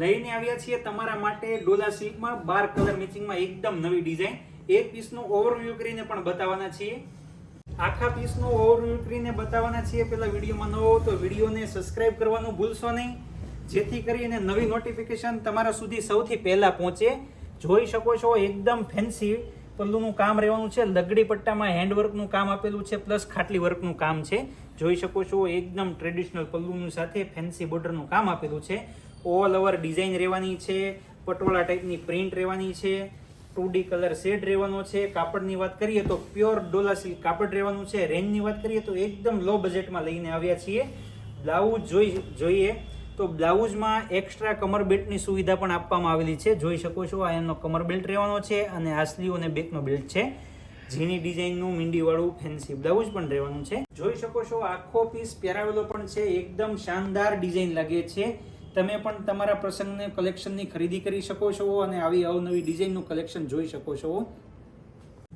લઈને આવ્યા છીએ તમારા માટે ડોલા સિલ્કમાં બાર કલર મેચિંગમાં એકદમ નવી ડિઝાઇન એક પીસનું ઓવરવ્યૂ કરીને પણ બતાવવાના છીએ. આખા પીસનું ઓવરવ્યૂ કરીને બતાવવાના છીએ. પેલા વિડીયોમાં ન હો તો વિડીયોને સબસ્ક્રાઇબ કરવાનું ભૂલશો નહીં. જેથી કરીને નવી નોટિફિકેશન તમારા સુધી સૌથી પહેલાં પહોંચે. જોઈ શકો છો, એકદમ ફેન્સી પલ્લુનું કામ રહેવાનું છે. લગડી પટ્ટામાં હેન્ડવર્કનું કામ આપેલું છે પ્લસ ખાટલી વર્કનું કામ છે. જોઈ શકો છો, એકદમ ટ્રેડિશનલ પલ્લુનું સાથે ફેન્સી બોર્ડરનું કામ આપેલું છે. ઓલ ઓવર ડિઝાઇન રહેવાની છે, પટોળા ટાઈપની પ્રિન્ટ રહેવાની છે ટુ ડી કલર શેડ રહેવાનો છે. કાપડની વાત કરીએ તો પ્યોર ડોલા સિલ્ક કાપડ રહેવાનું છે. રેન્જની વાત કરીએ તો એકદમ લો બજેટમાં લઈને આવ્યા છીએ. બ્લાઉઝ જોઈ જોઈએ તો બ્લાઉઝમાં એક્સ્ટ્રા કમર બેલ્ટની સુવિધા પણ આપવામાં આવેલી છે. જોઈ શકો છો, આ એમનો કમર બેલ્ટ રહેવાનો છે અને આ અને બેકનો બેલ્ટ છે. ઝીણી ડિઝાઇનનું મીંડીવાળું ફેન્સી બ્લાઉઝ પણ રહેવાનું છે. જોઈ શકો છો, આખો પીસ પહેરાવેલો પણ છે. એકદમ શાનદાર ડિઝાઇન લાગે છે. તમે પણ તમારા પ્રસંગને કલેક્શનની ખરીદી કરી શકો છો અને આવી અવનવી ડિઝાઇનનું કલેક્શન જોઈ શકો છો.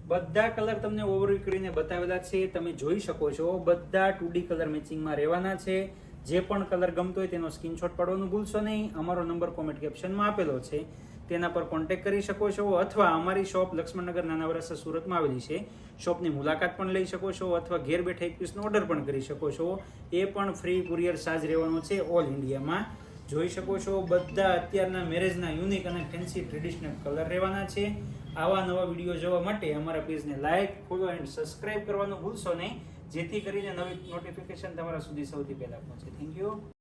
બધા કલર તમને ઓવરવ્યુ કરીને બતાવેલા છે, તમે જોઈ શકો છો. બધા ટુ કલર મેચિંગમાં રહેવાના છે. જે પણ કલર ગમતો હોય તેનો સ્ક્રીનશોટ પાડવાનું ભૂલશો નહીં. અમારો નંબર કોમેન્ટ કેપ્શનમાં આપેલો છે. તેના પર કોન્ટેક્ટ કરી શકો છો અથવા અમારી શોપ લક્ષ્મણનગર નાના વરસા સુરતમાં આવેલી છે. શોપની મુલાકાત પણ લઈ શકો છો અથવા ઘેર બેઠા એક પીસનો ઓર્ડર પણ કરી શકો છો. એ પણ ફ્રી કુરિયર ચાર્જ રહેવાનો છે ઓલ ઇન્ડિયામાં જોઈ શકો છો, બધા અત્યારના મેરેજના યુનિક અને ફેન્સી ટ્રેડિશનલ કલર રહેવાના છે. આવા નવા વીડિયો જોવા માટે અમારા પેજને લાઇક ફોલો એન્ડ સબસ્ક્રાઇબ કરવાનું ભૂલશો નહીં. જેથી કરીને નવી નોટિફિકેશન તમારા સુધી સૌથી પહેલાં પહોંચે. Thank you